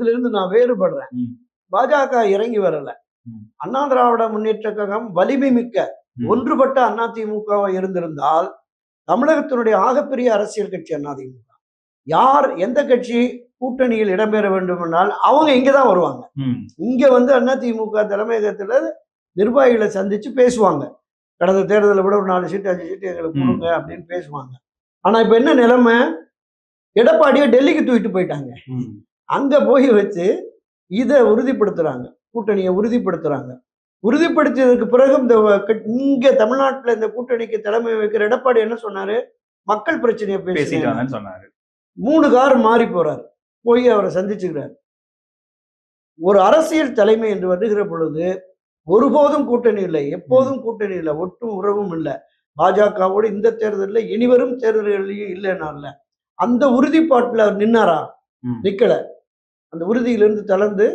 இதுல இருந்து நான் வேறுபடுறேன். பாஜக இறங்கி வரல. அண்ணா திராவிட முன்னேற்ற கழகம் வலிமை மிக்க. ஒன்றுபட்ட அதிமுக இருந்திருந்தால் தமிழகத்தினுடைய ஆகப்பெரிய அரசியல் கட்சி அதிமுக யார் எந்த கட்சி கூட்டணியில் இடம்பெற வேண்டுமென்றால் அவங்க இங்க தான் வருவாங்க. இங்க வந்து அதிமுக தலைமையகத்துல நிர்வாகிகளை சந்திச்சு பேசுவாங்க கடந்த தேர்தலை விட ஒரு நாலு சீட்டு அஞ்சு சீட்டு எங்களுக்கு. கொடுங்க அப்படின்னு பேசுவாங்க ஆனா இப்ப என்ன நிலைமை எடப்பாடியை டெல்லிக்கு தூக்கிட்டு போயிட்டாங்க. அங்க போய் வச்சு இதை உறுதிப்படுத்துறாங்க. கூட்டணியை உறுதிப்படுத்துறாங்க. உறுதிப்படுத்தியதற்கு பிறகு இந்த இங்க தமிழ்நாட்டுல இந்த கூட்டணிக்கு தலைமை வைக்கிற எடப்பாடி என்ன சொன்னாரு? மக்கள் பிரச்சனையை பேசிட்டு பேசிட்டு வந்தேன்னு சொன்னாரு. மூணு கார் மாறி போறாரு. போய் அவரை சந்திச்சுக்கிறார். ஒரு அரசியல் தலைமை என்று வருகிற பொழுது ஒருபோதும் கூட்டணி இல்லை. எப்போதும் கூட்டணி இல்லை. ஒட்டும் உறவும் இல்லை. பாஜகவோடு இந்த தேர்தலில் இனிவரும் தேர்தல்களையும் இல்லைனால அந்த உறுதிப்பாட்டில் அவர் நின்னாரா. நிக்கல. அந்த உறுதியிலிருந்து தளர்ந்து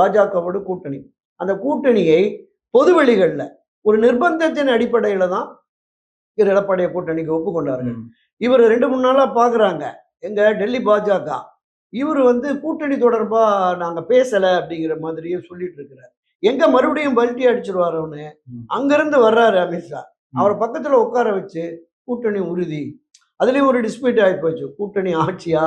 பாஜகவோடு கூட்டணி. அந்த கூட்டணியை பொதுவெளிகளில் ஒரு நிர்பந்தத்தின் அடிப்படையில தான் இவர் எடப்பாடிய கூட்டணிக்கு ஒப்புக்கொண்டார்கள். இவர் ரெண்டு மூணு நாளா பாக்குறாங்க. எங்க டெல்லி பாஜக. இவர் வந்து கூட்டணி தொடர்பா நாங்க பேசல அப்படிங்கிற மாதிரியே சொல்லிட்டு இருக்கிறார். எங்க மறுபடியும் பல்ட்டி அடிச்சிருவாரு அவனு ம். அங்கிருந்து வர்றாரு அமித்ஷா. அவரை பக்கத்துல உட்கார வச்சு கூட்டணி உறுதி. அதுலயும் ஒரு டிஸ்பியூட் ஆகி போச்சு. கூட்டணி ஆட்சியா.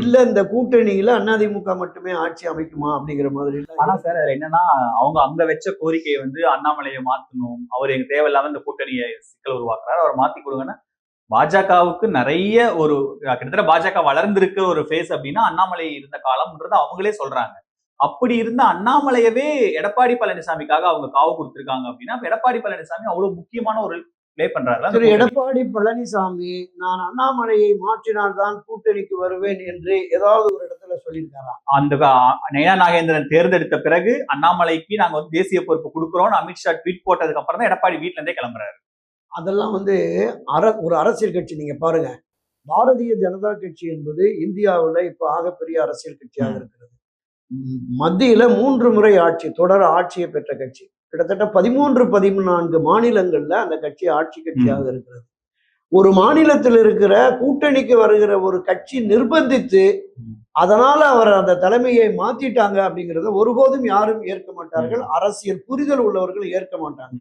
இல்ல இந்த கூட்டணியில அதிமுக மட்டுமே ஆட்சி அமைக்குமா? அப்படிங்கிற மாதிரி ஆனா சார் அதுல என்னன்னா அவங்க அங்க வச்ச கோரிக்கையை வந்து அண்ணாமலையை மாத்தணும். அவர் எங்க தேவையில்லாம இந்த கூட்டணியை சிக்கல் உருவாக்குறாரு. அவரை மாத்தி கொடுங்கன்னா பாஜகவுக்கு நிறைய ஒரு கிட்டத்தட்ட பாஜக வளர்ந்திருக்க ஒரு ஃபேஸ் அப்படின்னா அண்ணாமலை இருந்த காலம்ன்றது அவங்களே சொல்றாங்க. அப்படி இருந்த அண்ணாமலையவே எடப்பாடி பழனிசாமிக்காக அவங்க காவு கொடுத்திருக்காங்க அப்படின்னா அப்ப எடப்பாடி பழனிசாமி அவ்வளவு முக்கியமான ஒரு ப்ளே பண்றாரு திரு எடப்பாடி பழனிசாமி நான் அண்ணாமலையை மாற்றினால்தான் கூட்டணிக்கு வருவேன் என்று ஏதாவது ஒரு இடத்துல சொல்லியிருக்காரா? அந்த நயனா நாகேந்திரன் தேர்ந்தெடுத்த பிறகு அண்ணாமலைக்கு நாங்க வந்து தேசிய பொறுப்பு கொடுக்குறோம்னு அமித்ஷா ட்வீட் போட்டதுக்கு அப்புறம் தான் எடப்பாடி வீட்ல இருந்தே கிளம்புறாரு. அதெல்லாம் வந்து அர ஒரு அரசியல் கட்சி நீங்க பாருங்க. பாரதிய ஜனதா கட்சி என்பது இந்தியாவுல இப்ப ஆகப்பெரிய அரசியல் கட்சியாக. இருக்கிறது. மத்தியில மூன்று முறை ஆட்சி தொடர் ஆட்சியை பெற்ற கட்சி. கிட்டத்தட்ட பதிமூன்று பதினான்கு மாநிலங்கள்ல அந்த கட்சி ஆட்சி கட்சியாக இருக்கிறது. ஒரு மாநிலத்தில் இருக்கிற கூட்டணிக்கு வருகிற ஒரு கட்சி நிர்பந்தித்து. அதனால அவர் அந்த தலைமையை மாத்திட்டாங்க அப்படிங்கறத ஒருபோதும் யாரும் ஏற்க மாட்டார்கள். அரசியல் புரிதல் உள்ளவர்கள் ஏற்க மாட்டாங்க.